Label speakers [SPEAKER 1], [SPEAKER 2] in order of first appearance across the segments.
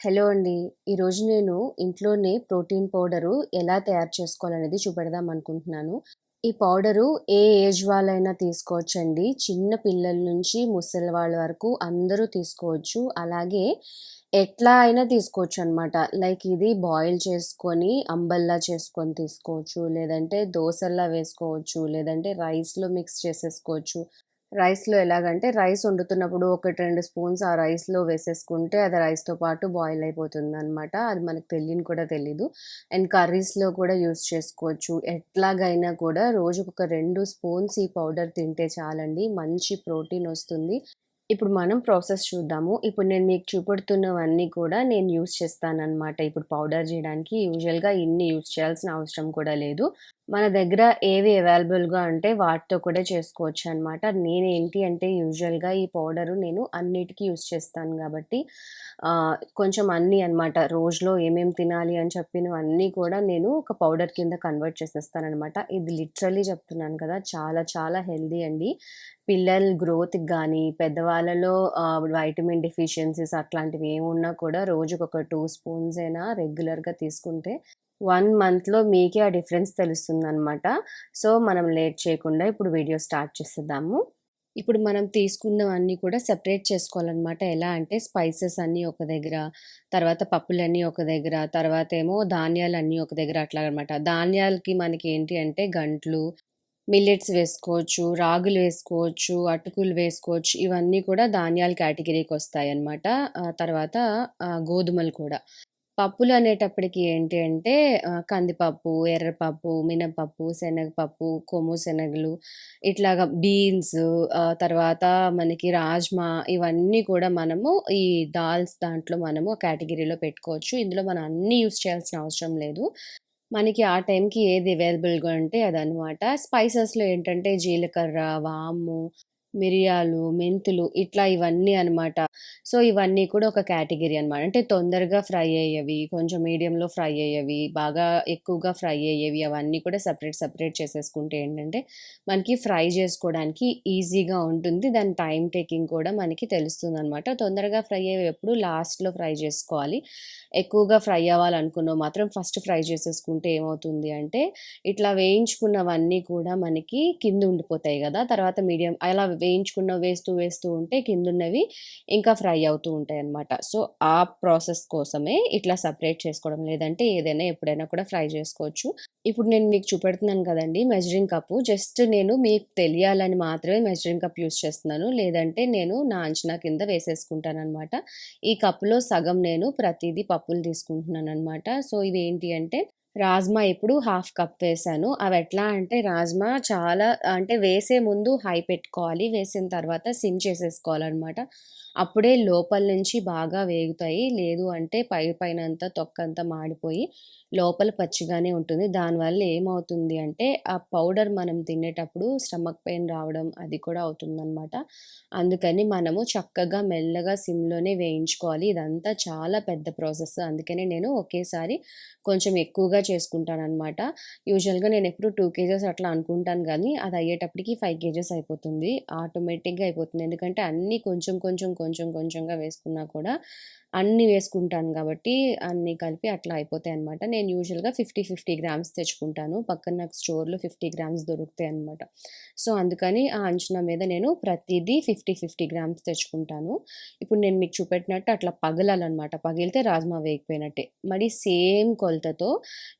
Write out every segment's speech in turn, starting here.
[SPEAKER 1] Hello అండి. ఈరోజు నేను ఇంట్లోనే ప్రోటీన్ పౌడరు ఎలా తయారు చేసుకోవాలనేది చూపెడదాం అనుకుంటున్నాను. ఈ పౌడరు ఏ ఏజ్ వాళ్ళైనా తీసుకోవచ్చండి. చిన్న పిల్లల నుంచి ముసలి వాళ్ళ వరకు అందరూ తీసుకోవచ్చు. అలాగే ఎట్లా అయినా తీసుకోవచ్చు అనమాట లైక్ ఇది బాయిల్ చేసుకొని అంబల్లా చేసుకొని తీసుకోవచ్చు. లేదంటే దోశల్లా వేసుకోవచ్చు. లేదంటే రైస్‌లో మిక్స్ చేసేసుకోవచ్చు. రైస్‌లో ఎలాగంటే రైస్ వండుతున్నప్పుడు ఒకటి, రెండు స్పూన్స్ ఆ రైస్‌లో వేసేసుకుంటే అది రైస్‌తో పాటు బాయిల్ అయిపోతుంది అనమాట అది మనకు తెలియని కూడా తెలీదు. అండ్ కర్రీస్‌లో కూడా యూజ్ చేసుకోవచ్చు. ఎట్లాగైనా కూడా రోజుకొక రెండు స్పూన్స్ ఈ పౌడర్ తింటే చాలండి. మంచి ప్రోటీన్ వస్తుంది. ఇప్పుడు మనం ప్రాసెస్ చూద్దాము. ఇప్పుడు నేను మీకు చూపెడుతున్నవన్నీ కూడా నేను యూజ్ చేస్తానన్నమాట ఇప్పుడు పౌడర్ చేయడానికి యూజువల్‌గా ఇన్ని యూజ్ చేయాల్సిన అవసరం కూడా లేదు. మన దగ్గర ఏవి అవైలబుల్‌గా ఉంటే వాటితో కూడా చేసుకోవచ్చు అనమాట నేనేంటి అంటే యూజువల్‌గా ఈ పౌడరు నేను అన్నిటికీ యూజ్ చేస్తాను కాబట్టి కొంచెం అన్నీ అనమాట. రోజులో ఏమేమి తినాలి అని చెప్పినవన్నీ కూడా నేను ఒక పౌడర్ కింద కన్వర్ట్ చేసేస్తాననమాట. ఇది లిటరలీ చెప్తున్నాను కదా! చాలా చాలా హెల్దీ అండి. పిల్లల గ్రోత్‌కి కానీ పెద్దవాళ్ళలో వైటమిన్ డెఫిషియన్సీస్ అట్లాంటివి ఏమున్నా కూడా రోజుకొక టూ స్పూన్స్ అయినా రెగ్యులర్‌గా తీసుకుంటే వన్ మంత్‌లో మీకే ఆ డిఫరెన్స్ తెలుస్తుంది అనమాట సో, మనం లేట్ చేయకుండా ఇప్పుడు వీడియో స్టార్ట్ చేసేద్దాము. ఇప్పుడు మనం తీసుకున్నవన్నీ కూడా సెపరేట్ చేసుకోవాలనమాట. ఎలా అంటే స్పైసెస్ అన్నీ ఒక దగ్గర, తర్వాత పప్పులన్నీ ఒక దగ్గర, తర్వాత ఏమో ధాన్యాలు ధాన్యాలన్నీ ఒక దగ్గర అట్లాగనమాట. ధాన్యాలకి మనకి ఏంటి అంటే గంట్లు, మిల్లెట్స్ వేసుకోవచ్చు, రాగులు వేసుకోవచ్చు, అటుకులు వేసుకోవచ్చు. ఇవన్నీ కూడా ధాన్యాల వస్తాయి అన్నమాట తర్వాత గోధుమలు కూడా. పప్పులు అనేటప్పటికి ఏంటి అంటే కందిపప్పు, ఎర్రపప్పు, మినపప్పు, శనగపప్పు, కొమ్ము శనగలు ఇట్లాగా బీన్స్ తర్వాత మనకి రాజ్మా ఇవన్నీ కూడా మనము ఈ దాల్స్ దాంట్లో మనము కేటగిరీలో పెట్టుకోవచ్చు. ఇందులో మనం అన్నీ యూజ్ చేయాల్సిన అవసరం లేదు. మనకి ఆ టైంకి ఏది అవైలబుల్‌గా ఉంటే అదనమాట. స్పైసెస్‌లో ఏంటంటే జీలకర్ర, వాము, మిరియాలు, మెంతులు ఇట్లా ఇవన్నీ అనమాట. సో, ఇవన్నీ కూడా ఒక కేటగిరీ అనమాట. అంటే తొందరగా ఫ్రై అయ్యేవి, కొంచెం మీడియంలో ఫ్రై అయ్యేవి, బాగా ఎక్కువగా ఫ్రై అయ్యేవి అవన్నీ కూడా సపరేట్ సపరేట్ చేసేసుకుంటే ఏంటంటే మనకి ఫ్రై చేసుకోవడానికి ఈజీగా ఉంటుంది. దాని టైం టేకింగ్ కూడా మనకి తెలుస్తుంది అనమాట తొందరగా ఫ్రై అయ్యేవి ఎప్పుడు లాస్ట్‌లో ఫ్రై చేసుకోవాలి. ఎక్కువగా ఫ్రై అవ్వాలనుకున్నావు మాత్రం ఫస్ట్ ఫ్రై చేసేసుకుంటే ఏమవుతుంది అంటే ఇట్లా వేయించుకున్నవన్నీ కూడా మనకి కింద ఉండిపోతాయి కదా తర్వాత మీడియం అలా వేయించుకున్నవి వేస్తూ వేస్తూ ఉంటే కిందున్నవి ఇంకా ఫ్రై అవుతూ ఉంటాయి అనమాట సో, ఆ ప్రాసెస్ కోసమే ఇట్లా సపరేట్ చేసుకోవడం. లేదంటే ఏదైనా ఎప్పుడైనా కూడా ఫ్రై చేసుకోవచ్చు. ఇప్పుడు నేను మీకు చూపెడుతున్నాను కదండి మెజరింగ్ కప్పు. జస్ట్ నేను మీకు తెలియాలని మాత్రమే మెజరింగ్ కప్ యూజ్ చేస్తున్నాను. లేదంటే నేను నా అంచనా కింద వేసేసుకుంటాననమాట. ఈ కప్పులో సగం నేను ప్రతిదీ పప్పులు తీసుకుంటున్నాను అనమాట సో, ఇవేంటి అంటే రాజ్మా ఇప్పుడు హాఫ్ కప్ వేసాను అవి ఎట్లా అంటే రాజ్మా చాలా అంటే వేసే ముందు హై పెట్టుకోవాలి. వేసిన తర్వాత సిమ్ చేసేసుకోవాలన్నమాట అప్పుడే లోపల నుంచి బాగా వేగుతాయి. లేదు అంటే పై పైన పైనంతా తొక్కంతా మాడిపోయి లోపల పచ్చిగానే ఉంటుంది. దానివల్ల ఏమవుతుంది అంటే ఆ పౌడర్ మనం తినేటప్పుడు స్టమక్ పెయిన్ రావడం అది కూడా అవుతుందనమాట. అందుకని మనము చక్కగా మెల్లగా సిమ్‌లోనే వేయించుకోవాలి. ఇదంతా చాలా పెద్ద ప్రాసెస్. అందుకనే నేను ఒకేసారి కొంచెం ఎక్కువగా చేసుకుంటానమాట యూజువల్‌గా నేను ఎప్పుడు టూ కేజెస్ అట్లా అనుకుంటాను కానీ అది అయ్యేటప్పటికి ఫైవ్ కేజెస్ అయిపోతుంది. ఆటోమేటిక్‌గా అయిపోతుంది. ఎందుకంటే అన్నీ కొంచెం కొంచెం కొంచెం కొంచెం కొంచెంగా వేసుకున్నా కూడా అన్నీ వేసుకుంటాను కాబట్టి అన్నీ కలిపి అట్లా అయిపోతాయి అనమాట నేను యూజువల్‌గా 50, 50 గ్రామ్స్ తెచ్చుకుంటాను. పక్కన నాకు స్టోర్‌లో 50 గ్రామ్స్ దొరుకుతాయి అనమాట సో, అందుకని ఆ అంచనా మీద నేను ప్రతిదీ ఫిఫ్టీ ఫిఫ్టీ గ్రామ్స్ తెచ్చుకుంటాను. ఇప్పుడు నేను మీకు చూపెట్టినట్టు అట్లా పగలాలనమాట. పగిలితే రాజ్మా వేగిపోయినట్టే. మరి సేమ్ కొలతతో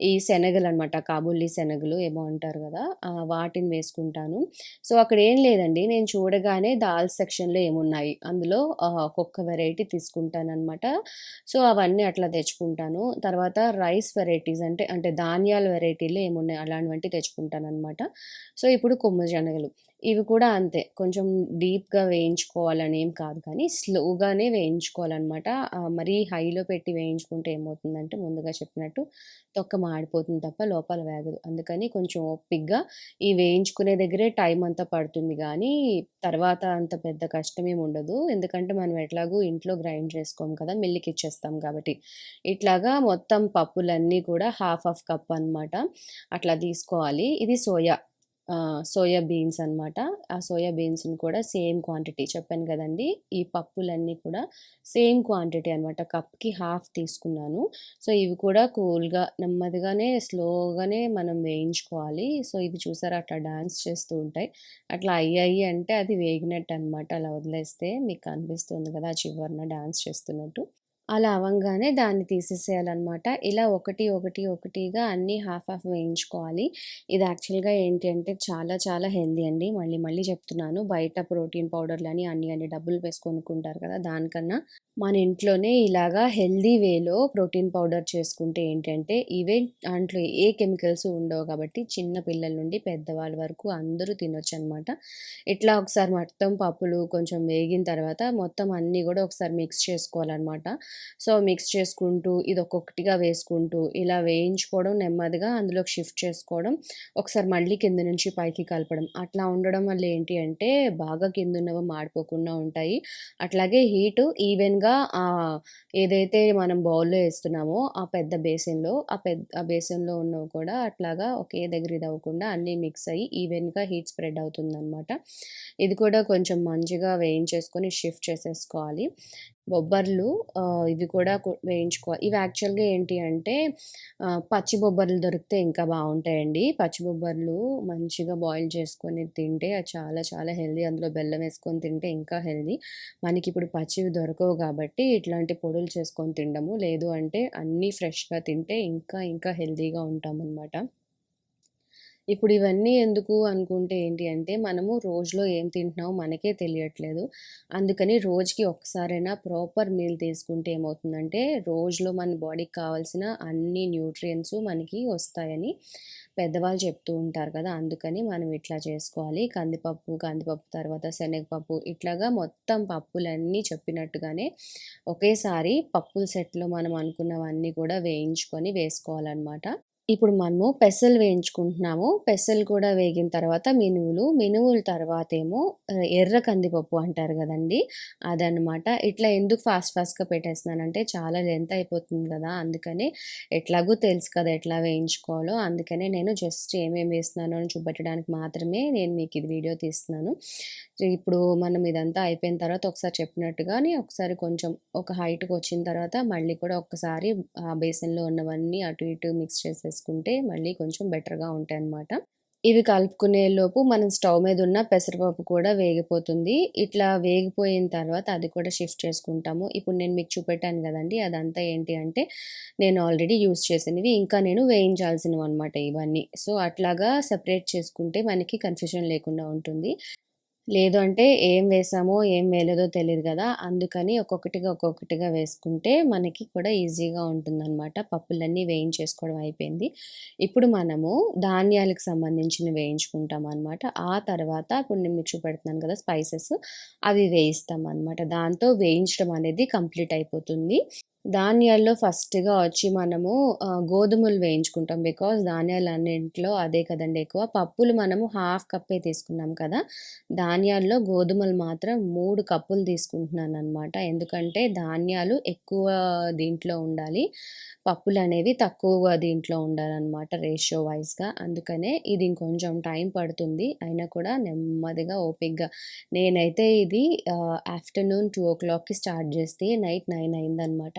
[SPEAKER 1] ఈ శనగలు అనమాట కాబూలి శనగలు ఏమో అంటారు కదా వాటిని వేసుకుంటాను. సో, అక్కడ ఏం లేదండి. నేను చూడగానే దాల్ సెక్షన్‌లో ఏమున్నాయి. అందులో ఒక్కొక్క వెరైటీ అనమాట సో, అవన్నీ అట్లా తెచ్చుకుంటాను. తర్వాత రైస్ వెరైటీస్ అంటే అంటే ధాన్యాల వెరైటీలు ఏమున్నాయి అలాంటివంటి తెచ్చుకుంటాను అనమాట సో, ఇప్పుడు కొమ్మ శనగలు. ఇవి కూడా అంతే. కొంచెం డీప్‌గా వేయించుకోవాలని ఏం కాదు కానీ స్లోగానే వేయించుకోవాలన్నమాట మరీ హైలో పెట్టి వేయించుకుంటే ఏమవుతుందంటే ముందుగా చెప్పినట్టు తొక్క మాడిపోతుంది తప్ప లోపల వేగదు. అందుకని కొంచెం ఓపిగ్గా ఈ వేయించుకునే దగ్గరే టైం అంతా పడుతుంది కానీ తర్వాత అంత పెద్ద కష్టమేమి ఉండదు. ఎందుకంటే మనం ఎట్లాగో ఇంట్లో గ్రైండ్ చేసుకోము కదా! మిల్లుకిచ్చేస్తాం కాబట్టి. ఇట్లాగా మొత్తం పప్పులన్నీ కూడా హాఫ్ హాఫ్ కప్ అనమాట. అట్లా తీసుకోవాలి. ఇది సోయా సోయా బీన్స్ అనమాట. ఆ సోయా బీన్స్‌ని కూడా సేమ్ క్వాంటిటీ చెప్పాను కదండి ఈ పప్పులన్నీ కూడా సేమ్ క్వాంటిటీ అనమాట. కప్‌కి హాఫ్ తీసుకున్నాను. సో, ఇవి కూడా కూల్‌గా నెమ్మదిగానే స్లోగానే మనం వేయించుకోవాలి. సో, ఇవి చూసారా అట్లా డాన్స్ చేస్తూ ఉంటాయి. అట్లా అయ్యాయి అంటే అది వేగినట్టు అనమాట అలా వదిలేస్తే మీకు అనిపిస్తుంది కదా! చివరన డాన్స్ చేస్తున్నట్టు. అలా అవ్వగానే దాన్ని తీసేసేయాలన్నమాట ఇలా ఒకటి, ఒకటి, ఒకటిగా అన్నీ హాఫ్ హాఫ్ వేయించుకోవాలి. ఇది యాక్చువల్‌గా ఏంటి అంటే చాలా చాలా హెల్దీ అండి. మళ్ళీ మళ్ళీ చెప్తున్నాను. బయట ప్రోటీన్ పౌడర్‌లని అన్ని అన్ని డబ్బులు వేసి కొనుక్కుంటారు కదా! దానికన్నా మన ఇంట్లోనే ఇలాగా హెల్తీ వేలో ప్రోటీన్ పౌడర్ చేసుకుంటే ఏంటంటే ఇవే దాంట్లో ఏ కెమికల్స్ ఉండవు కాబట్టి చిన్న పిల్లల నుండి పెద్దవాళ్ళ వరకు అందరూ తినొచ్చనమాట. ఇట్లా ఒకసారి మొత్తం పప్పులు కొంచెం వేగిన తర్వాత మొత్తం అన్నీ కూడా ఒకసారి మిక్స్ చేసుకోవాలన్నమాట సో, మిక్స్ చేసుకుంటూ ఇది ఒక్కొక్కటిగా వేసుకుంటూ ఇలా వేయించుకోవడం నెమ్మదిగా అందులోకి షిఫ్ట్ చేసుకోవడం. ఒకసారి మళ్ళీ కింద నుంచి పైకి కలపడం. అట్లా ఉండడం వల్ల ఏంటి అంటే బాగా కింద ఉన్నవి మాడిపోకుండా ఉంటాయి. అట్లాగే హీటు ఈవెన్‌గా ఆ ఏదైతే మనం బౌల్‌లో వేస్తున్నామో ఆ పెద్ద బేసిన్‌లో ఆ పెద్ద ఆ బేసిన్‌లో ఉన్నవి కూడా అట్లాగా ఒకే దగ్గర ఇదవ్వకుండా అన్నీ మిక్స్ అయ్యి ఈవెన్‌గా హీట్ స్ప్రెడ్ అవుతుందనమాట. ఇది కూడా కొంచెం మంచిగా వేయించేసుకొని షిఫ్ట్ చేసేసుకోవాలి. బొబ్బర్లు ఇవి కూడా వేయించుకోవాలి. ఇవి యాక్చువల్‌గా ఏంటి అంటే పచ్చి బొబ్బర్లు దొరికితే ఇంకా బాగుంటాయండి పచ్చి బొబ్బర్లు మంచిగా బాయిల్ చేసుకొని తింటే చాలా చాలా హెల్దీ అందులో బెల్లం వేసుకొని తింటే ఇంకా హెల్దీ మనకి ఇప్పుడు పచ్చివి దొరకవు కాబట్టి ఇట్లాంటి పొడులు చేసుకొని తినడము. లేదు అంటే అన్నీ ఫ్రెష్‌గా తింటే ఇంకా ఇంకా హెల్దీగా ఉంటామన్నమాట ఇప్పుడు ఇవన్నీ ఎందుకు అనుకుంటే ఏంటి అంటే మనము రోజులో ఏం తింటున్నామో మనకే తెలియట్లేదు. అందుకని రోజుకి ఒక్కసారైనా ప్రాపర్ మీల్ తీసుకుంటే ఏమవుతుందంటే రోజులో మన బాడీకి కావాల్సిన అన్ని న్యూట్రియంట్స్ మనకి వస్తాయని పెద్దవాళ్ళు చెప్తూ ఉంటారు కదా! అందుకని మనం ఇట్లా చేసుకోవాలి. కందిపప్పు, కందిపప్పు తర్వాత శనగపప్పు ఇట్లాగా మొత్తం పప్పులన్నీ చెప్పినట్టుగానే ఒకేసారి పప్పుల సెట్‌లో మనం అనుకున్నవన్నీ కూడా వేయించుకొని వేసుకోవాలన్నమాట ఇప్పుడు మనము పెసలు వేయించుకుంటున్నాము. పెసలు కూడా వేగిన తర్వాత మినువులు, మినువుల తర్వాత ఏమో ఎర్ర కందిపప్పు అంటారు కదండి అదనమాట. ఇట్లా ఎందుకు ఫాస్ట్ ఫాస్ట్‌గా పెట్టేస్తున్నానంటే చాలా లెంత్ అయిపోతుంది కదా అందుకని ఎట్లాగో తెలుసు కదా! ఎట్లా వేయించుకోవాలో. అందుకనే నేను జస్ట్ ఏమేమి వేస్తున్నానో అని చూపెట్టడానికి మాత్రమే నేను మీకు ఇది వీడియో తీస్తున్నాను. ఇప్పుడు మనం ఇదంతా అయిపోయిన తర్వాత ఒకసారి చెప్పినట్టుగానే ఒకసారి కొంచెం ఒక హైట్‌కి వచ్చిన తర్వాత మళ్ళీ కూడా ఒక్కసారి ఆ బేసన్లో ఉన్నవన్నీ అటు ఇటు మిక్స్ వేసుకుంటే మళ్ళీ కొంచెం బెటర్‌గా ఉంటాయన్నమాట. ఇవి కలుపుకునే లోపు మనం స్టవ్ మీద ఉన్న పెసరపప్పు కూడా వేగిపోతుంది. ఇట్లా వేగిపోయిన తర్వాత అది కూడా షిఫ్ట్ చేసుకుంటాము. ఇప్పుడు నేను మీకు చూపెట్టాను కదండి అదంతా ఏంటి అంటే నేను ఆల్రెడీ యూస్ చేసినవి. ఇంకా నేను వేయించాల్సినవి అనమాట ఇవన్నీ. సో, అట్లాగా సెపరేట్ చేసుకుంటే మనకి కన్‌ఫ్యూజన్ లేకుండా ఉంటుంది. లేదు అంటే ఏం వేసామో, ఏం వేయలేదో తెలియదు కదా అందుకని ఒక్కొక్కటిగా, ఒక్కొక్కటిగా వేసుకుంటే మనకి కూడా ఈజీగా ఉంటుందన్నమాట పప్పులన్నీ వేయించేసుకోవడం అయిపోయింది. ఇప్పుడు మనము ధాన్యాలకు సంబంధించినవి వేయించుకుంటామనమాట. ఆ తర్వాత ఇప్పుడు నేను మీకు చూపెడుతున్నాను కదా! స్పైసెస్ అవి వేయిస్తామనమాట. దాంతో వేయించడం అనేది కంప్లీట్ అయిపోతుంది. ధాన్యాల్లో ఫస్ట్‌గా వచ్చి మనము గోధుమలు వేయించుకుంటాం. బికాజ్ ధాన్యాలన్నింట్లో అదే కదండీ ఎక్కువ. పప్పులు మనము హాఫ్ కప్పే తీసుకున్నాం కదా! ధాన్యాల్లో గోధుమలు మాత్రం మూడు కప్పులు తీసుకుంటున్నాను అనమాట ఎందుకంటే ధాన్యాలు ఎక్కువ దీంట్లో ఉండాలి. పప్పులు అనేవి తక్కువగా దీంట్లో ఉండాలన్నమాట రేషియో వైస్‌గా. అందుకనే ఇది ఇంకొంచెం టైం పడుతుంది. అయినా కూడా నెమ్మదిగా ఓపిక్గా నేనైతే ఇది ఆఫ్టర్నూన్ టూ ఓ క్లాక్కి స్టార్ట్ చేస్తే నైట్ నైన్ అయిందనమాట.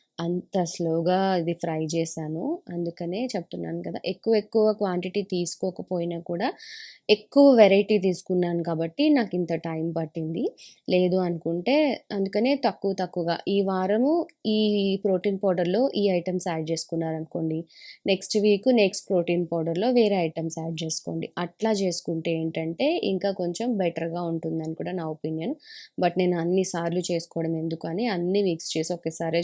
[SPEAKER 1] అంత స్లోగా ఇది ఫ్రై చేశాను. అందుకనే చెప్తున్నాను కదా! ఎక్కువ ఎక్కువ క్వాంటిటీ తీసుకోకపోయినా కూడా ఎక్కువ వెరైటీ తీసుకున్నాను కాబట్టి నాకు ఇంత టైం పట్టింది. లేదు అనుకుంటే అందుకనే తక్కువ తక్కువగా ఈ వారము ఈ ప్రోటీన్ పౌడర్‌లో ఈ ఐటెమ్స్ యాడ్ చేసుకున్నారనుకోండి. నెక్స్ట్ వీక్ నెక్స్ట్ ప్రోటీన్ పౌడర్‌లో వేరే ఐటమ్స్ యాడ్ చేసుకోండి. అట్లా చేసుకుంటే ఏంటంటే ఇంకా కొంచెం బెటర్‌గా ఉంటుందని కూడా నా ఒపీనియన్. బట్ నేను అన్ని సార్లు చేసుకోవడం ఎందుకని అన్నీ మిక్స్ చేసి ఒకేసారే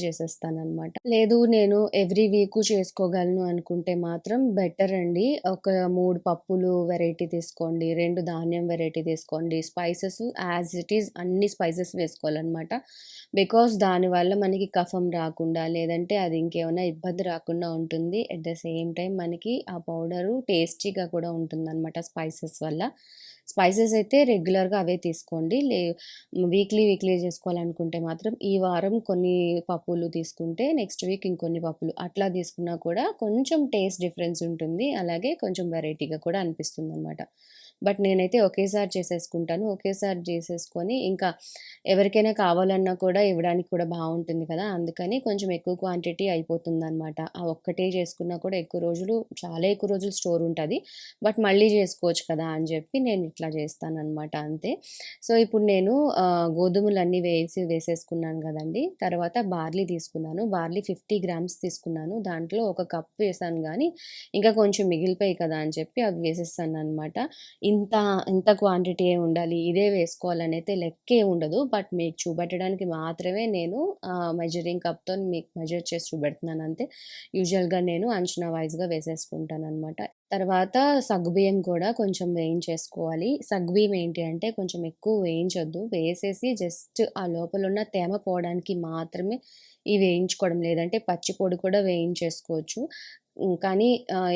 [SPEAKER 1] అనమాట లేదు నేను ఎవ్రీ వీక్ చేసుకోగలను అనుకుంటే మాత్రం బెటర్ అండి. ఒక మూడు పప్పులు వెరైటీ తీసుకోండి. రెండు ధాన్యం వెరైటీ తీసుకోండి. స్పైసెస్ యాజ్ ఇట్ ఈజ్ అన్ని స్పైసెస్ వేసుకోవాలనమాట. బికాస్ దానివల్ల మనకి కఫం రాకుండా లేదంటే అది ఇంకేమైనా ఇబ్బంది రాకుండా ఉంటుంది. ఎట్ ద సేమ్ టైం మనకి ఆ పౌడరు టేస్టీగా కూడా ఉంటుందనమాట స్పైసెస్ వల్ల. స్పైసెస్ అయితే రెగ్యులర్‌గా అవే తీసుకోండి. లే వీక్లీ, వీక్లీ చేసుకోవాలనుకుంటే మాత్రం ఈ వారం కొన్ని పప్పులు తీసుకుంటే నెక్స్ట్ వీక్ ఇంకొన్ని పప్పులు అట్లా తీసుకున్నా కూడా కొంచెం టేస్ట్ డిఫరెన్స్ ఉంటుంది. అలాగే కొంచెం వెరైటీగా కూడా అనిపిస్తుంది అనమాట బట్ నేనైతే ఒకేసారి చేసేసుకుంటాను. ఒకేసారి చేసేసుకొని ఇంకా ఎవరికైనా కావాలన్నా కూడా ఇవ్వడానికి కూడా బాగుంటుంది కదా! అందుకని కొంచెం ఎక్కువ క్వాంటిటీ అయిపోతుందనమాట. ఆ ఒక్కటే చేసుకున్నా కూడా ఎక్కువ రోజులు చాలా ఎక్కువ రోజులు స్టోర్ ఉంటుంది బట్ మళ్ళీ చేసుకోవచ్చు కదా! అని చెప్పి నేను ఇట్లా చేస్తాననమాట అంతే. సో, ఇప్పుడు నేను గోధుమలన్నీ వేసి వేసేసుకున్నాను కదండి తర్వాత బార్లీ తీసుకున్నాను. బార్లీ 50 గ్రామ్స్ తీసుకున్నాను. దాంట్లో ఒక కప్ వేసాను కానీ ఇంకా కొంచెం మిగిలిపోయి కదా! అని చెప్పి అవి అనమాట ఇంత ఇంత క్వాంటిటీ ఉండాలి. ఇదే వేసుకోవాలనైతే లెక్కే ఉండదు. బట్ మీకు చూపెట్టడానికి మాత్రమే నేను మెజరింగ్ కప్‌తోని మీకు మెజర్ చేసి చూపెడుతున్నాను అంతే. యూజువల్‌గా నేను అంచనా వైస్‌గా వేసేసుకుంటాననమాట. తర్వాత సగ్గుబియ్యం కూడా కొంచెం వేయించేసుకోవాలి. సగ్గుబియ్యం ఏంటి అంటే కొంచెం ఎక్కువ వేయించొద్దు. వేసేసి జస్ట్ ఆ లోపల ఉన్న తేమ పోవడానికి మాత్రమే ఇవి వేయించుకోవడం. లేదంటే పచ్చి పొడి కూడా వేయించేసుకోవచ్చు. కానీ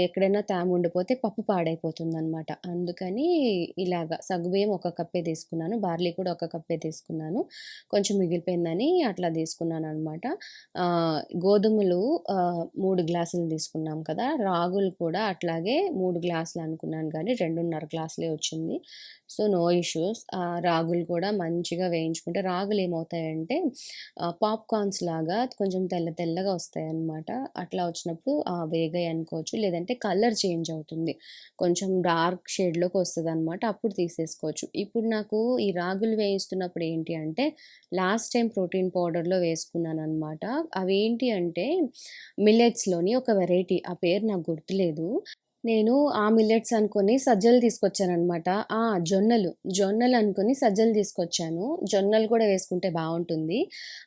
[SPEAKER 1] ఎక్కడైనా తేమ ఉండిపోతే పప్పు పాడైపోతుందనమాట. అందుకని ఇలాగ సగ్గుబియ్యం ఒక కప్పే తీసుకున్నాను. బార్లీ కూడా ఒక కప్పే తీసుకున్నాను. కొంచెం మిగిలిపోయిందని అట్లా తీసుకున్నాను అనమాట గోధుమలు మూడు గ్లాసులు తీసుకున్నాం కదా! రాగులు కూడా అట్లాగే మూడు గ్లాసులు అనుకున్నాను కానీ రెండున్నర గ్లాసులే వచ్చింది. So, no issues. రాగులు కూడా మంచిగా వేయించుకుంటే రాగులు ఏమవుతాయంటే పాప్‌కార్న్స్ లాగా కొంచెం తెల్ల తెల్లగా వస్తాయన్నమాట. అట్లా వచ్చినప్పుడు వేగాయి అనుకోవచ్చు. లేదంటే కలర్ చేంజ్ అవుతుంది. కొంచెం డార్క్ షేడ్‌లోకి వస్తదనమాట. అప్పుడు తీసేసుకోవచ్చు. ఇప్పుడు నాకు ఈ రాగులు వేయిస్తున్నప్పుడు ఏంటి అంటే లాస్ట్ టైం ప్రోటీన్ పౌడర్‌లో వేసుకున్నాను అనమాట అవి అవేంటి అంటే మిల్లెట్స్‌లోని ఒక వెరైటీ ఆ పేరు నాకు గుర్తులేదు. నేను ఆ మిల్లెట్స్ అనుకొని సజ్జలు తీసుకొచ్చాననమాట. ఆ! జొన్నలు. జొన్నలు అనుకొని సజ్జలు తీసుకొచ్చాను. జొన్నలు కూడా వేసుకుంటే బాగుంటుంది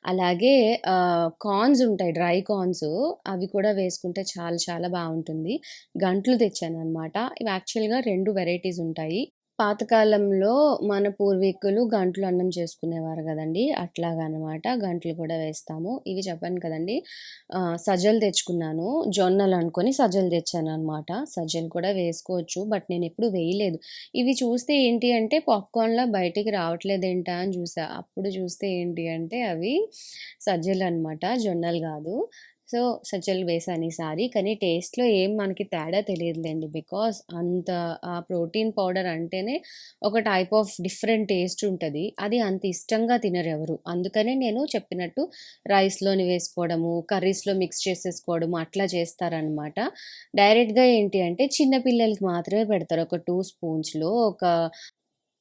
[SPEAKER 1] అలాగే కార్న్స్ ఉంటాయి. డ్రై కార్న్స్ అవి కూడా వేసుకుంటే చాలా చాలా బాగుంటుంది గంట్లు తెచ్చాను అనమాట ఇవి యాక్చువల్‌గా రెండు వెరైటీస్ ఉంటాయి. పాతకాలంలో మన పూర్వీకులు గంటలు అన్నం చేసుకునేవారు కదండి అట్లాగనమాట. గంటలు కూడా వేస్తాము. ఇవి చెప్పాను కదండీ! సజ్జలు తెచ్చుకున్నాను. జొన్నలు అనుకొని సజ్జలు తెచ్చాను అనమాట సజ్జలు కూడా వేసుకోవచ్చు. బట్ నేను ఎప్పుడు వేయలేదు. ఇవి చూస్తే ఏంటి అంటే పాప్‌కార్న్‌లా బయటికి రావట్లేదేంటా అని చూసా. అప్పుడు చూస్తే ఏంటి అంటే అవి సజ్జలు అనమాట జొన్నలు కాదు సో, సజ్జలు వేసాను ఈసారి. కానీ టేస్ట్‌లో ఏం మనకి తేడా తెలియదులేండి బికాస్ అంత ఆ ప్రోటీన్ పౌడర్ అంటేనే ఒక టైప్ ఆఫ్ డిఫరెంట్ టేస్ట్ ఉంటుంది అది అంత ఇష్టంగా తినరు ఎవరు అందుకనే నేను చెప్పినట్టు రైస్‌లోని వేసుకోవడము, కర్రీస్‌లో మిక్స్ చేసేసుకోవడము అట్లా చేస్తారనమాట. డైరెక్ట్‌గా ఏంటి అంటే చిన్నపిల్లలకి మాత్రమే పెడతారు. ఒక టూ స్పూన్స్‌లో ఒక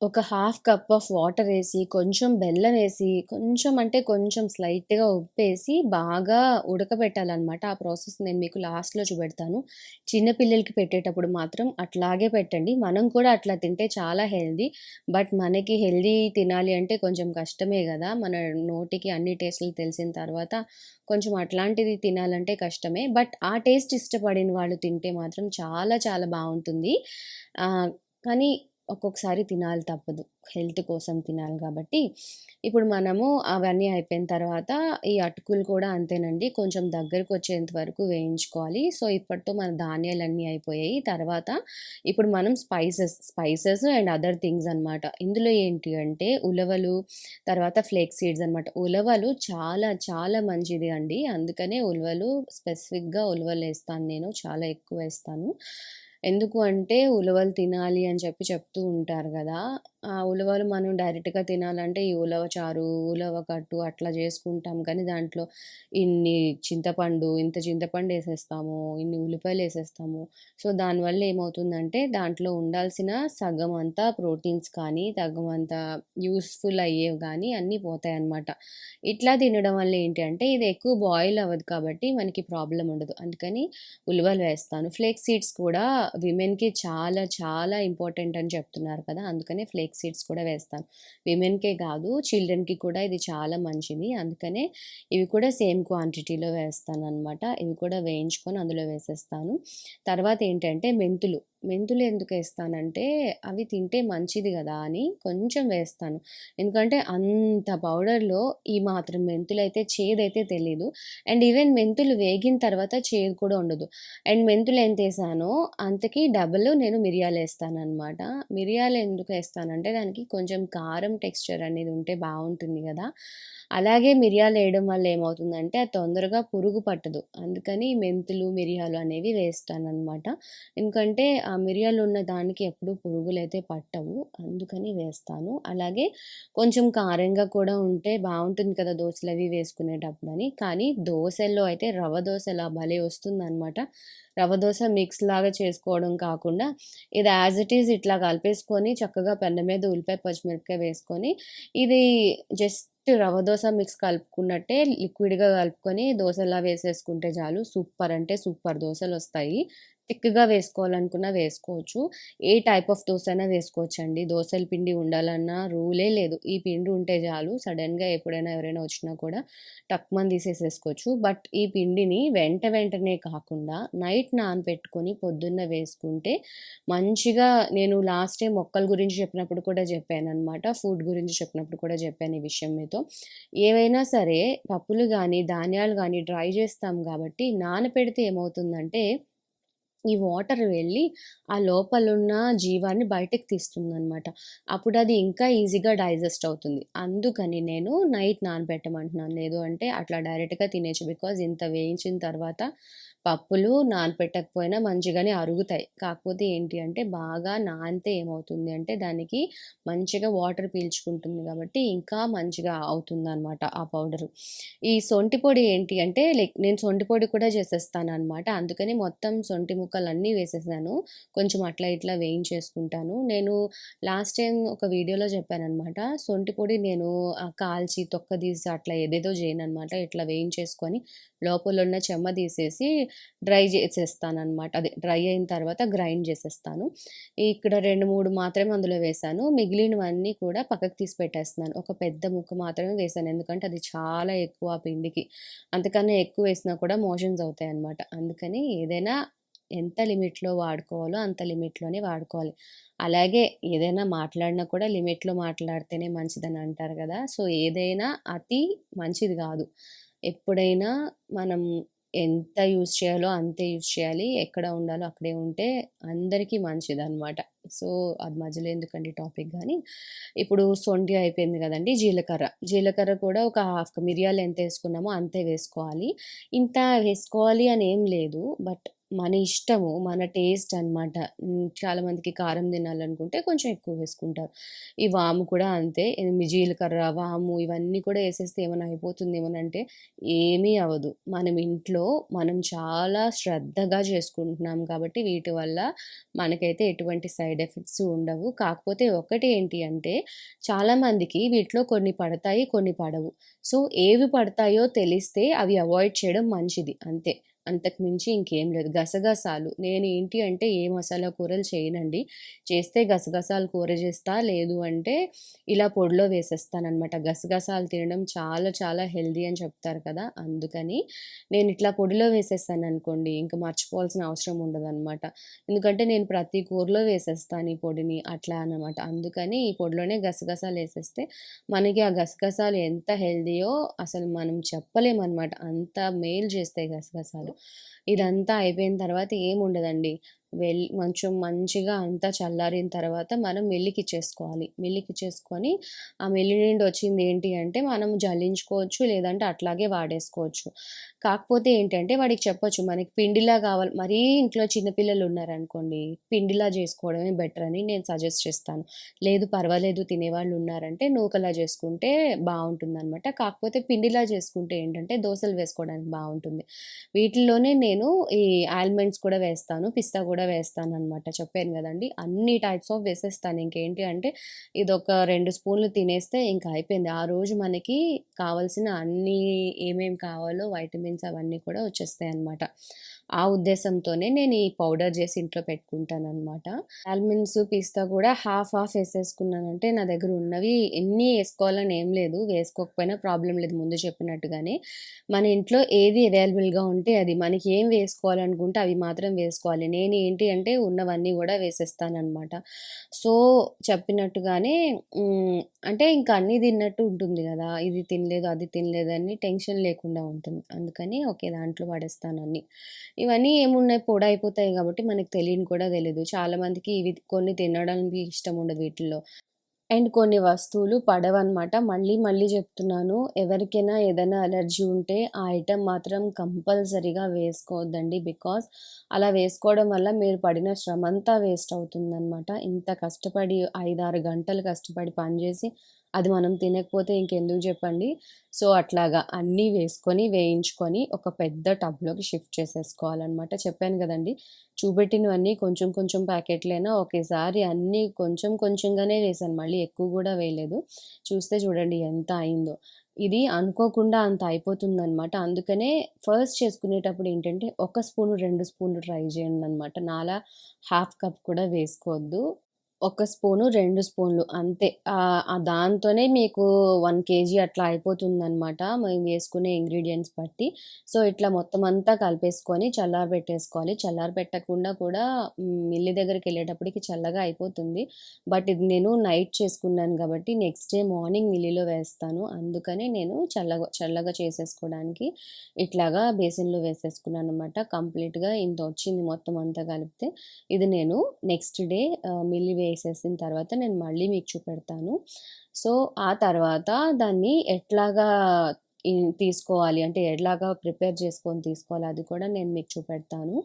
[SPEAKER 1] ఒక హాఫ్ కప్ ఆఫ్ వాటర్ వేసి కొంచెం బెల్లం వేసి కొంచెం అంటే కొంచెం స్లైట్‌గా ఉప్పేసి బాగా ఉడకబెట్టాలన్నమాట ఆ ప్రాసెస్ నేను మీకు లాస్ట్‌లో చూపెడతాను. చిన్నపిల్లలకి పెట్టేటప్పుడు మాత్రం అట్లాగే పెట్టండి. మనం కూడా అట్లా తింటే చాలా హెల్దీ బట్ మనకి హెల్దీ తినాలి అంటే కొంచెం కష్టమే కదా మన నోటికి అన్ని టేస్టులు తెలిసిన తర్వాత కొంచెం అట్లాంటిది తినాలంటే కష్టమే. బట్ ఆ టేస్ట్ ఇష్టపడిన వాళ్ళు తింటే మాత్రం చాలా చాలా బాగుంటుంది కానీ ఒక్కొక్కసారి తినాలి తప్పదు. హెల్త్ కోసం తినాలి కాబట్టి ఇప్పుడు మనము అవన్నీ అయిపోయిన తర్వాత ఈ అటుకులు కూడా అంతేనండి. కొంచెం దగ్గరకు వచ్చేంత వరకు వేయించుకోవాలి. సో, ఇప్పటితో మన ధాన్యాలన్నీ అయిపోయాయి. తర్వాత ఇప్పుడు మనం spices, spices and other things అనమాట. ఇందులో ఏంటి అంటే ఉలవలు, తర్వాత ఫ్లేక్స్ సీడ్స్ అనమాట. ఉలవలు చాలా చాలా మంచిది అండి. అందుకనే ఉలవలు స్పెసిఫిక్‌గా ఉలవలు వేస్తాను నేను. చాలా ఎక్కువ వేస్తాను ఎందుకు అంటే ఉలవలు తినాలి అని చెప్పి చెప్తూ ఉంటారు కదా. ఆ ఉలవలు మనం డైరెక్ట్‌గా తినాలంటే ఈ ఉలవ చారు, ఉలవ కట్టు అట్లా చేసుకుంటాం కానీ దాంట్లో ఇన్ని చింతపండు, ఇంత చింతపండు వేసేస్తాము ఇన్ని ఉల్లిపాయలు వేసేస్తాము సో, దానివల్ల ఏమవుతుందంటే దాంట్లో ఉండాల్సిన సగం అంతా ప్రోటీన్స్ కానీ, సగం అంతా యూస్ఫుల్ అయ్యేవి కానీ అన్నీ పోతాయి అన్నమాట ఇట్లా తినడం వల్ల ఏంటి అంటే ఇది ఎక్కువ బాయిల్ అవ్వదు కాబట్టి మనకి ప్రాబ్లం ఉండదు. అందుకని ఉలవలు వేస్తాను. ఫ్లేక్ సీడ్స్ కూడా విమెన్‌కి చాలా చాలా ఇంపార్టెంట్ అని చెప్తున్నారు కదా! అందుకనే ఫ్లేక్స్ సీడ్స్ కూడా వేస్తాను. విమెన్‌కే కాదు చిల్డ్రన్‌కి కూడా ఇది చాలా మంచిది. అందుకనే ఇవి కూడా సేమ్ క్వాంటిటీలో వేస్తాను అనమాట ఇవి కూడా వేయించుకొని అందులో వేసేస్తాను. తర్వాత ఏంటంటే మెంతులు. మెంతులు ఎందుకు వేస్తానంటే అవి తింటే మంచిది కదా అని కొంచెం వేస్తాను. ఎందుకంటే అంత పౌడర్‌లో ఈ మాత్రం మెంతులు అయితే చేదైతే తెలీదు. అండ్ ఈవెన్ మెంతులు వేగిన తర్వాత చేదు కూడా ఉండదు. అండ్ మెంతులు ఎంతేసానో అంతకి డబుల్ నేను మిరియాలు వేస్తానన్నమాట మిరియాలు ఎందుకు వేస్తానంటే దానికి కొంచెం కారం టెక్స్చర్ అనేది ఉంటే బాగుంటుంది కదా అలాగే మిరియాలు వేయడం వల్ల ఏమవుతుందంటే అది తొందరగా పురుగు పట్టదు. అందుకని మెంతులు, మిరియాలు అనేవి వేస్తాను అనమాట ఎందుకంటే ఆ ఆ మిరియాలు ఉన్న దానికి ఎప్పుడూ పురుగులైతే పట్టవు. అందుకని వేస్తాను. అలాగే కొంచెం కారంగా కూడా ఉంటే బాగుంటుంది కదా! దోశలు అవి వేసుకునేటప్పుడు అని కానీ దోశల్లో అయితే రవ దోశ ఇలా భలే వస్తుందన్నమాట రవ దోశ మిక్స్ లాగా చేసుకోవడం కాకుండా ఇది యాజ్ ఇట్ ఈజ్ ఇట్లా కలిపేసుకొని చక్కగా పెన్న మీద ఉల్లిపాయ, పచ్చిమిరపకాయ వేసుకొని ఇది జస్ట్ రవ దోశ మిక్స్ కలుపుకున్నట్టే లిక్విడ్‌గా కలుపుకొని దోశలా వేసేసుకుంటే చాలు. సూపర్ అంటే సూపర్ దోసలొస్తాయి. థిక్‌గా వేసుకోవాలనుకున్నా వేసుకోవచ్చు. ఏ టైప్ ఆఫ్ దోశ అయినా వేసుకోవచ్చు అండి దోసల పిండి ఉండాలన్న రూలే లేదు. ఈ పిండి ఉంటే చాలు సడన్గా ఎప్పుడైనా ఎవరైనా వచ్చినా కూడా టక్‌మని తీసేసేసుకోవచ్చు. బట్ ఈ పిండిని వెంట వెంటనే కాకుండా నైట్ నానబెట్టుకొని పొద్దున్న వేసుకుంటే మంచిగా నేను లాస్ట్ టైం మొక్కల గురించి చెప్పినప్పుడు కూడా చెప్పాను అనమాట ఫుడ్ గురించి చెప్పినప్పుడు కూడా చెప్పాను ఈ విషయం మీతో. ఏవైనా సరే పప్పులు కానీ ధాన్యాలు కానీ డ్రై చేస్తాం కాబట్టి నానపెడితే ఏమవుతుందంటే ఈ వాటర్ వెళ్ళి ఆ లోపలున్న జీవాన్ని బయటకి తీస్తుందనమాట. అది ఇంకా ఈజీగా డైజెస్ట్ అవుతుంది. అందుకని నేను నైట్ నానబెట్టమంటున్నాను. లేదు అంటే అట్లా డైరెక్ట్‌గా తినేచ్చు బికాజ్ ఇంత వేయించిన తర్వాత పప్పులు నానపెట్టకపోయినా మంచిగానే అరుగుతాయి. కాకపోతే ఏంటి అంటే బాగా నానితే ఏమవుతుంది అంటే దానికి మంచిగా వాటర్ పీల్చుకుంటుంది కాబట్టి ఇంకా మంచిగా అవుతుంది అనమాట ఆ పౌడరు. ఈ సొంటి పొడి ఏంటి అంటే లైక్ నేను సొంటి పొడి కూడా చేసేస్తాననమాట. అందుకని మొత్తం సొంఠి ముక్కలన్నీ వేసేసాను. కొంచెం అట్లా ఇట్లా వేయించేసుకుంటాను. నేను లాస్ట్ టైం ఒక వీడియోలో చెప్పాననమాట. సొంటి పొడి నేను కాల్చి తొక్క తీసి అట్లా ఏదేదో చేయను అనమాట ఇట్లా వేయించేసుకొని లోపల ఉన్న చెమ్మ తీసేసి డ్రై చేసేస్తాననమాట. అదే డ్రై అయిన తర్వాత గ్రైండ్ చేసేస్తాను. ఇక్కడ 2, 3 మాత్రమే అందులో వేసాను మిగిలినవన్నీ కూడా పక్కకు తీసి పెట్టేస్తున్నాను. ఒక పెద్ద ముక్క మాత్రమే వేసాను ఎందుకంటే అది చాలా ఎక్కువ ఆ పిండికి. అంతకన్నా ఎక్కువ వేసినా కూడా మోషన్స్ అవుతాయి అనమాట అందుకని ఏదైనా ఎంత లిమిట్‌లో వాడుకోవాలో అంత లిమిట్‌లోనే వాడుకోవాలి. అలాగే ఏదైనా మాట్లాడినా కూడా లిమిట్‌లో మాట్లాడితేనే మంచిదని అంటారు కదా సో, ఏదైనా అతి మంచిది కాదు ఎప్పుడైనా మనం ఎంత యూజ్ చేయాలో అంతే యూజ్ చేయాలి. ఎక్కడ ఉండాలో అక్కడే ఉంటే అందరికీ మంచిదనమాట. సో, అది మధ్యలో ఎందుకండి టాపిక్ కానీ ఇప్పుడు సొంటి అయిపోయింది కదండి జీలకర్ర. జీలకర్ర కూడా ఒక హాఫ్ మిరియాలు ఎంత వేసుకున్నామో అంతే వేసుకోవాలి. ఇంత వేసుకోవాలి అని ఏం లేదు. బట్ మన ఇష్టము. మన టేస్ట్ అనమాట. చాలామందికి కారం తినాలనుకుంటే కొంచెం ఎక్కువ వేసుకుంటారు. ఈ వాము కూడా అంతే. జీలకర్ర, వాము ఇవన్నీ కూడా వేసేస్తే ఏమైనా అయిపోతుంది ఏమైనా అంటే ఏమీ అవ్వదు. మనం ఇంట్లో మనం చాలా శ్రద్ధగా చేసుకుంటున్నాం కాబట్టి వీటి వల్ల మనకైతే ఎటువంటి సైడ్ ఎఫెక్ట్స్ ఉండవు. కాకపోతే ఒకటి ఏంటి అంటే చాలామందికి వీటిలో కొన్ని పడతాయి, కొన్ని పడవు. సో, ఏవి పడతాయో తెలిస్తే అవి అవాయిడ్ చేయడం మంచిది అంతే. అంతకు మించి ఇంకేం లేదు. గసగసాలు నేను ఏంటి అంటే ఏ మసాలా కూరలు చేయనండి. చేస్తే గసగసాలు కూర చేస్తా. లేదు అంటే ఇలా పొడిలో వేసేస్తానమాట గసగసాలు తినడం చాలా చాలా హెల్దీ అని చెప్తారు కదా! అందుకని నేను ఇట్లా పొడిలో వేసేస్తాను అనుకోండి ఇంకా మర్చిపోవాల్సిన అవసరం ఉండదనమాట. ఎందుకంటే నేను ప్రతి కూరలో వేసేస్తాను ఈ పొడిని అట్లా అనమాట. అందుకని ఈ పొడిలోనే గసగసాలు వేసేస్తే మనకి ఆ గసగసాలు ఎంత హెల్దీయో అసలు మనం చెప్పలేమన్నమాట అంత మేలు చేస్తాయి గసగసాలు. ఇదంతా అయిపోయిన తర్వాత ఏముండదండి. వెళ్ళి కొంచెం మంచిగా అంతా చల్లారిన తర్వాత మనం మెల్లికి చేసుకోవాలి మెల్లికి మిల్లుకిచ్చేసుకొని ఆ మిల్లు నుండి వచ్చింది ఏంటి అంటే మనం జల్లించుకోవచ్చు. లేదంటే అట్లాగే వాడేసుకోవచ్చు. కాకపోతే ఏంటంటే వాడికి చెప్పొచ్చు మనకి పిండిలా కావాలి మరీ ఇంట్లో చిన్నపిల్లలు ఉన్నారనుకోండి పిండిలా చేసుకోవడమే బెటర్ అని నేను సజెస్ట్ చేస్తాను. లేదు పర్వాలేదు తినేవాళ్ళు ఉన్నారంటే నూకలా చేసుకుంటే బావుంటుందనమాట. కాకపోతే పిండిలా చేసుకుంటే ఏంటంటే దోసలు వేసుకోవడానికి బాగుంటుంది వీటిల్లోనే నేను ఈ ఆల్మండ్స్ కూడా వేస్తాను. పిస్తా కూడా వేస్తాను అనమాట చెప్పాను కదండి అన్ని టైప్స్ ఆఫ్ వేసేస్తాను. ఇంకేంటి అంటే ఇదొక రెండు స్పూన్లు తినేస్తే ఇంకా అయిపోయింది. ఆ రోజు మనకి కావాల్సిన అన్నీ ఏమేమి కావాలో వైటమిన్స్ అవన్నీ కూడా వచ్చేస్తాయి అనమాట ఆ ఉద్దేశంతోనే నేను ఈ పౌడర్ చేసి ఇంట్లో పెట్టుకుంటాను అనమాట ఆల్మండ్స్, పిస్తా కూడా హాఫ్ హాఫ్ ఏసేసుకున్నానంటే నా దగ్గర ఉన్నవి ఎన్ని వేసుకోవాలని ఏం లేదు. వేసుకోకపోయినా ప్రాబ్లం లేదు ముందు చెప్పినట్టుగానే. మన ఇంట్లో ఏది అవైలబుల్‌గా ఉంటే అది. మనకి ఏం వేసుకోవాలనుకుంటే అవి మాత్రం వేసుకోవాలి. నేను ఏంటి అంటే ఉన్నవన్నీ కూడా వేసేస్తానమాట సో, చెప్పినట్టుగానే అంటే ఇంకా అన్నీ తిన్నట్టు ఉంటుంది కదా ఇది తినలేదు, అది తినలేదు అని టెన్షన్ లేకుండా ఉంటుంది. అందుకని ఒకే దాంట్లో పడేస్తానన్నీ. ఇవన్నీ ఏమున్నాయి పొడి అయిపోతాయి కాబట్టి మనకు తెలియని కూడా తెలీదు. చాలామందికి ఇవి కొన్ని తినడానికి ఇష్టం ఉండదు వీటిల్లో. అండ్ కొన్ని వస్తువులు పడవన్నమాట మళ్ళీ మళ్ళీ చెప్తున్నాను. ఎవరికైనా ఏదైనా అలర్జీ ఉంటే ఆ ఐటెం మాత్రం కంపల్సరీగా వేసుకోవద్దండి. బికాస్ అలా వేసుకోవడం వల్ల మీరు పడిన శ్రమంతా వేస్ట్ అవుతుందన్నమాట ఇంత కష్టపడి 5, 6 గంటలు కష్టపడి పనిచేసి అది మనం తినకపోతే ఇంకెందుకు చెప్పండి సో, అట్లాగా అన్నీ వేసుకొని, వేయించుకొని ఒక పెద్ద టబ్‌లోకి షిఫ్ట్ చేసేసుకోవాలన్నమాట చెప్పాను కదండి చూపెట్టినవన్నీ కొంచెం కొంచెం ప్యాకెట్లైనా ఒకేసారి అన్నీ కొంచెం కొంచెంగానే వేసాను మళ్ళీ ఎక్కువ కూడా వేయలేదు. చూస్తే చూడండి ఎంత అయిందో. ఇది అనుకోకుండా అంత అయిపోతుందనమాట. అందుకనే ఫస్ట్ చేసుకునేటప్పుడు ఏంటంటే ఒక స్పూన్ రెండు స్పూన్లు ట్రై చేయండనమాట. నాలా హాఫ్ కప్ కూడా వేసుకోవద్దు. ఒక స్పూను, రెండు స్పూన్లు అంతే. దాంతోనే మీకు వన్ కేజీ అట్లా అయిపోతుందనమాట. మేము వేసుకునే ఇంగ్రీడియంట్స్ బట్టి. సో, ఇట్లా మొత్తం అంతా కలిపేసుకొని చల్లారి పెట్టేసుకోవాలి చల్లారి పెట్టకుండా కూడా మిల్లి దగ్గరికి వెళ్ళేటప్పటికి చల్లగా అయిపోతుంది. బట్ ఇది నేను నైట్ చేసుకున్నాను కాబట్టి నెక్స్ట్ డే మార్నింగ్ మిల్లిలో వేస్తాను. అందుకని నేను చల్లగా చల్లగా చేసేసుకోవడానికి ఇట్లాగా బేసిన్‌లో వేసేసుకున్నాను అనమాట కంప్లీట్‌గా ఇంత వచ్చింది మొత్తం అంతా కలిపితే. ఇది నేను నెక్స్ట్ డే మిల్లి వే వేసేసిన తర్వాత నేను మళ్ళీ మీకు చూపెడతాను. సో, ఆ తర్వాత దాన్ని ఎట్లాగా తీసుకోవాలి అంటే ఎలాగా ప్రిపేర్ చేసుకొని తీసుకోవాలి అది కూడా నేను మీకు చూపెడతాను.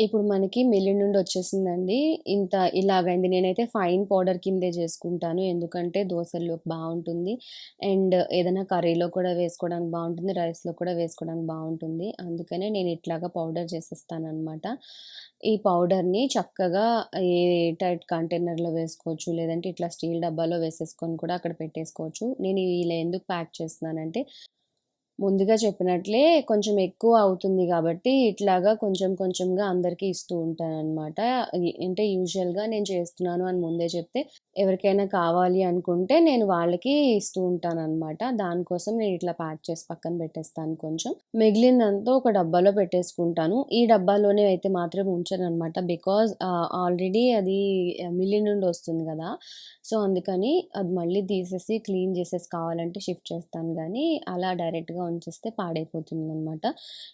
[SPEAKER 1] ఇప్పుడు మనకి మిల్లి నుండి వచ్చేసిందండి. ఇంత ఇలాగైంది. నేనైతే ఫైన్ పౌడర్ కిందే చేసుకుంటాను. ఎందుకంటే దోశల్లో బాగుంటుంది అండ్ ఏదైనా కర్రీలో కూడా వేసుకోవడానికి బాగుంటుంది రైస్‌లో కూడా వేసుకోవడానికి బాగుంటుంది అందుకనే నేను ఇట్లాగా పౌడర్ చేసేస్తాననమాట. ఈ పౌడర్‌ని చక్కగా ఏ టైట్ కంటైనర్‌లో వేసుకోవచ్చు. లేదంటే ఇట్లా స్టీల్ డబ్బాలో వేసేసుకొని కూడా అక్కడ పెట్టేసుకోవచ్చు. నేను ఇలా ఎందుకు ప్యాక్ చేస్తున్నానంటే ముందుగా చెప్పినట్లే కొంచెం ఎక్కువ అవుతుంది కాబట్టి ఇట్లాగా కొంచెం కొంచెంగా అందరికీ ఇస్తూ ఉంటాను అనమాట అంటే యూజువల్‌గా నేను చేస్తున్నాను అని ముందే చెప్తే ఎవరికైనా కావాలి అనుకుంటే నేను వాళ్ళకి ఇస్తూ ఉంటాననమాట. దానికోసం నేను ఇట్లా ప్యాక్ చేసి పక్కన పెట్టేస్తాను కొంచెం. మిగిలిందంతా ఒక డబ్బాలో పెట్టేసుకుంటాను. ఈ డబ్బాలోనే అయితే మాత్రం ఉంచననమాట. బికాజ్ ఆల్రెడీ అది మిల్లి నుండి వస్తుంది కదా సో, అందుకని అది మళ్ళీ తీసేసి క్లీన్ చేసేసి కావాలంటే షిఫ్ట్ చేస్తాను కానీ అలా డైరెక్ట్‌గా ఉంచేస్తే పాడైపోతుందనమాట.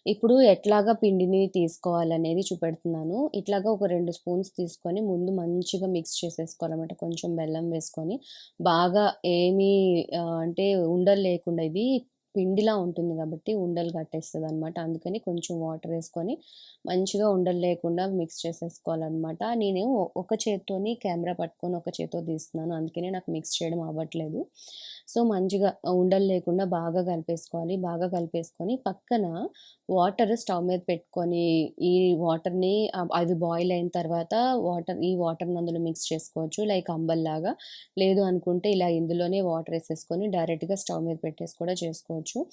[SPEAKER 1] ఇప్పుడు ఎట్లాగా పిండిని తీసుకోవాలనేది చూపెడుతున్నాను. ఇట్లాగా ఒక రెండు స్పూన్స్ తీసుకొని ముందు మంచిగా మిక్స్ చేసేసుకోవాలన్నమాట కొంచెం బెల్లం వేసుకొని బాగా ఏమీ అంటే ఉండలు లేకుండా ఇది పిండిలా ఉంటుంది కాబట్టి ఉండలు కట్టేస్తుంది అనమాట అందుకని కొంచెం వాటర్ వేసుకొని మంచిగా ఉండలు లేకుండా మిక్స్ చేసేసుకోవాలనమాట. నేను ఒక చేత్తోని కెమెరా పట్టుకొని ఒక చేత్తో తీస్తున్నాను. అందుకనే నాకు మిక్స్ చేయడం అవ్వట్లేదు. సో, మంచిగా ఉండలు లేకుండా బాగా కలిపేసుకోవాలి. బాగా కలిపేసుకొని పక్కన వాటర్ స్టవ్ మీద పెట్టుకొని ఈ వాటర్‌ని అది బాయిల్ అయిన తర్వాత వాటర్ ఈ వాటర్‌ని అందులో మిక్స్ చేసుకోవచ్చు. లైక్ అంబల్లాగా లేదు అనుకుంటే ఇలా ఇందులోనే వాటర్ వేసేసుకొని డైరెక్ట్‌గా స్టవ్ మీద పెట్టేసి కూడా చేసుకోవచ్చు. છું.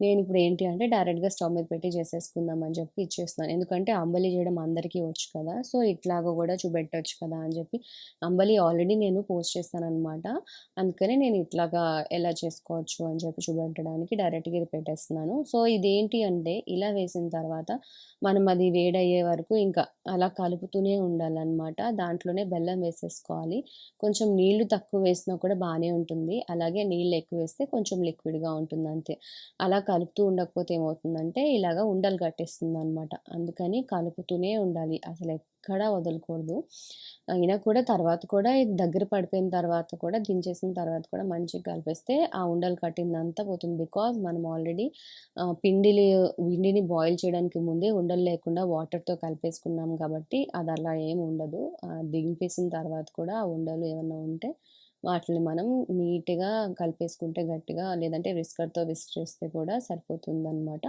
[SPEAKER 1] నేను ఇప్పుడు ఏంటి అంటే డైరెక్ట్‌గా స్టవ్ మీద పెట్టి చేసేసుకుందాం అని చెప్పి ఇచ్చేస్తున్నాను. ఎందుకంటే అంబలి చేయడం అందరికీ వచ్చు కదా! సో, ఇట్లాగా కూడా చూపెట్టవచ్చు కదా! అని చెప్పి అంబలి ఆల్రెడీ నేను పోస్ట్ చేస్తానమాట అందుకని నేను ఇట్లాగా ఎలా చేసుకోవచ్చు అని చెప్పి చూపెట్టడానికి డైరెక్ట్‌గా ఇది పెట్టేస్తున్నాను. సో, ఇదేంటి అంటే ఇలా వేసిన తర్వాత మనం అది వేడయ్యే వరకు ఇంకా అలా కలుపుతూనే ఉండాలన్నమాట దాంట్లోనే బెల్లం వేసేసుకోవాలి. కొంచెం నీళ్ళు తక్కువ వేసినా కూడా బాగానే ఉంటుంది. అలాగే నీళ్ళు ఎక్కువ వేస్తే కొంచెం లిక్విడ్‌గా ఉంటుంది అంతే. అలా కలుపుతూ ఉండకపోతే ఏమవుతుందంటే ఇలాగ ఉండలు కట్టేస్తుంది అనమాట అందుకని కలుపుతూనే ఉండాలి. అసలు ఎక్కడా వదలకూడదు. అయినా కూడా తర్వాత కూడా దగ్గర పడిపోయిన తర్వాత కూడా దించేసిన తర్వాత కూడా మంచిగా కలిపేస్తే ఆ ఉండలు కట్టిందంతా పోతుంది. బికాజ్ మనం ఆల్రెడీ పిండిని పిండిని బాయిల్ చేయడానికి ముందే ఉండలు లేకుండా వాటర్‌తో కలిపేసుకున్నాం కాబట్టి అది అలా ఏమి ఉండదు. దింపేసిన తర్వాత కూడా ఆ ఉండలు ఏమన్నా ఉంటే వాటిని మనం నీట్‌గా కలిపేసుకుంటే గట్టిగా లేదంటే విస్కర్‌తో విస్క్ చేస్తే కూడా సరిపోతుందనమాట.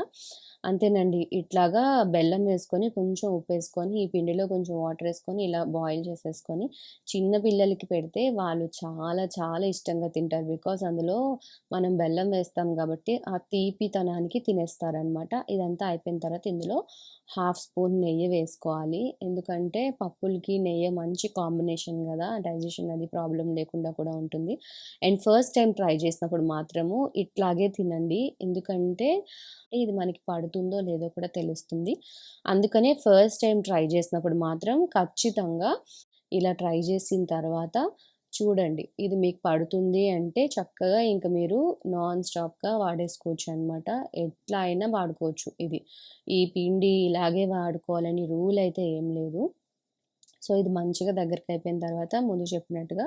[SPEAKER 1] అంతేనండి. ఇట్లాగా బెల్లం వేసుకొని కొంచెం ఉప్పు వేసుకొని ఈ పిండిలో కొంచెం వాటర్ వేసుకొని ఇలా బాయిల్ చేసేసుకొని చిన్న పిల్లలకి పెడితే వాళ్ళు చాలా చాలా ఇష్టంగా తింటారు. బికాస్ అందులో మనం బెల్లం వేస్తాం కాబట్టి ఆ తీపితనానికి తినేస్తారనమాట. ఇదంతా అయిపోయిన తర్వాత ఇందులో హాఫ్ స్పూన్ నెయ్యి వేసుకోవాలి. ఎందుకంటే పప్పులకి నెయ్యి మంచి కాంబినేషన్ కదా డైజెషన్ అది ప్రాబ్లం లేకుండా కూడా కూడా ఉంటుంది. అండ్ ఫస్ట్ టైం ట్రై చేసినప్పుడు మాత్రము ఇట్లాగే తినండి. ఎందుకంటే ఇది మనకి పడుతుందో లేదో కూడా తెలుస్తుంది. అందుకనే ఫస్ట్ టైం ట్రై చేసినప్పుడు మాత్రం ఖచ్చితంగా ఇలా ట్రై చేసిన తర్వాత చూడండి. ఇది మీకు పడుతుంది అంటే చక్కగా ఇంక మీరు నాన్ స్టాప్‌గా వాడేసుకోవచ్చు అనమాట ఎట్లా అయినా వాడుకోవచ్చు ఇది. ఈ పిండి ఇలాగే వాడుకోవాలని రూల్ అయితే ఏం లేదు. సో, ఇది మంచిగా దగ్గరికి అయిపోయిన తర్వాత ముందు చెప్పినట్టుగా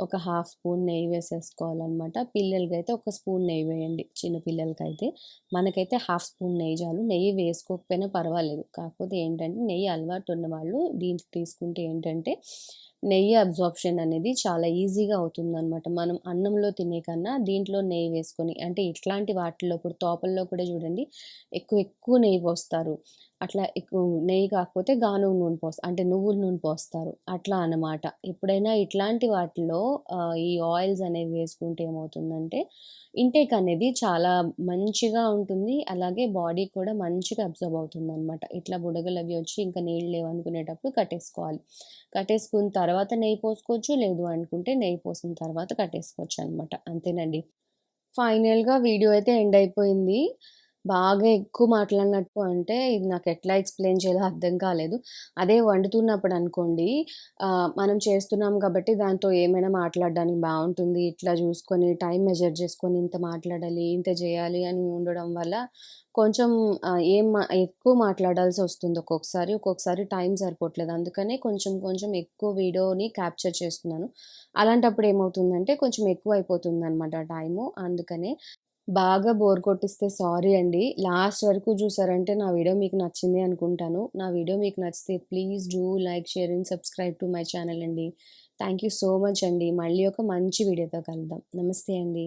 [SPEAKER 1] ఒక హాఫ్ స్పూన్ నెయ్యి వేసేసుకోవాలన్నమాట పిల్లలకి అయితే ఒక స్పూన్ నెయ్యి వేయండి. చిన్న పిల్లలకైతే. మనకైతే హాఫ్ స్పూన్ నెయ్యి చాలు. నెయ్యి వేసుకోకపోయినా పర్వాలేదు. కాకపోతే ఏంటంటే నెయ్యి అలవాటు ఉన్న వాళ్ళు దీంట్లో తీసుకుంటే ఏంటంటే నెయ్యి అబ్జార్ప్షన్ అనేది చాలా ఈజీగా అవుతుందనమాట. మనం అన్నంలో తినే కన్నా దీంట్లో నెయ్యి వేసుకొని అంటే ఇట్లాంటి వాటిల్లో ఇప్పుడు తోపల్లో కూడా చూడండి ఎక్కువ ఎక్కువ నెయ్యి పోస్తారు. అట్లా ఎక్కువ నెయ్యి కాకపోతే గానుగ నూనె పోస్తా అంటే నువ్వుల నూనె పోస్తారు. అట్లా అన్నమాట. ఎప్పుడైనా ఇట్లాంటి వాటిల్లో ఈ ఆయిల్స్ అనేవి వేసుకుంటే ఏమవుతుందంటే ఇంటేక్ అనేది చాలా మంచిగా ఉంటుంది. అలాగే బాడీ కూడా మంచిగా అబ్జర్వ్ అవుతుంది అనమాట ఇట్లా బుడగలు అవి వచ్చి ఇంకా నీళ్ళు లేవనుకునేటప్పుడు కట్టేసుకోవాలి. కట్టేసుకున్న తర్వాత తర్వాత నెయ్యి పోసుకోవచ్చు. లేదు అనుకుంటే నెయ్యి పోసిన తర్వాత కట్టేసుకోవచ్చు అనమాట అంతేనండి. ఫైనల్‌గా వీడియో అయితే ఎండ్ అయిపోయింది. బాగా ఎక్కువ మాట్లాడినట్టు అంటే ఇది నాకు ఎట్లా ఎక్స్‌ప్లెయిన్ చేయాలో అర్థం కాలేదు. అదే వండుతున్నప్పుడు అనుకోండి మనం చేస్తున్నాం కాబట్టి దాంతో ఏమైనా మాట్లాడడానికి బాగుంటుంది ఇట్లా చూసుకొని టైం మెజర్ చేసుకొని ఇంత మాట్లాడాలి, ఇంత చేయాలి అని ఉండడం వల్ల కొంచెం ఏం ఎక్కువ మాట్లాడాల్సి వస్తుంది ఒక్కొక్కసారి. ఒక్కొక్కసారి టైం సరిపోవట్లేదు. అందుకనే కొంచెం కొంచెం ఎక్కువ వీడియోని క్యాప్చర్ చేస్తున్నాను. అలాంటప్పుడు ఏమవుతుందంటే కొంచెం ఎక్కువ అయిపోతుంది అనమాట టైము. అందుకనే బాగా బోర్ కొట్టిస్తే సారీ అండి. లాస్ట్ వరకు చూసారంటే నా వీడియో మీకు నచ్చింది అనుకుంటాను. నా వీడియో మీకు నచ్చితే please do like, share and subscribe to my channel అండి. థ్యాంక్ యూ సో మచ్ అండి. మళ్ళీ ఒక మంచి వీడియోతో కలుద్దాం. నమస్తే అండి.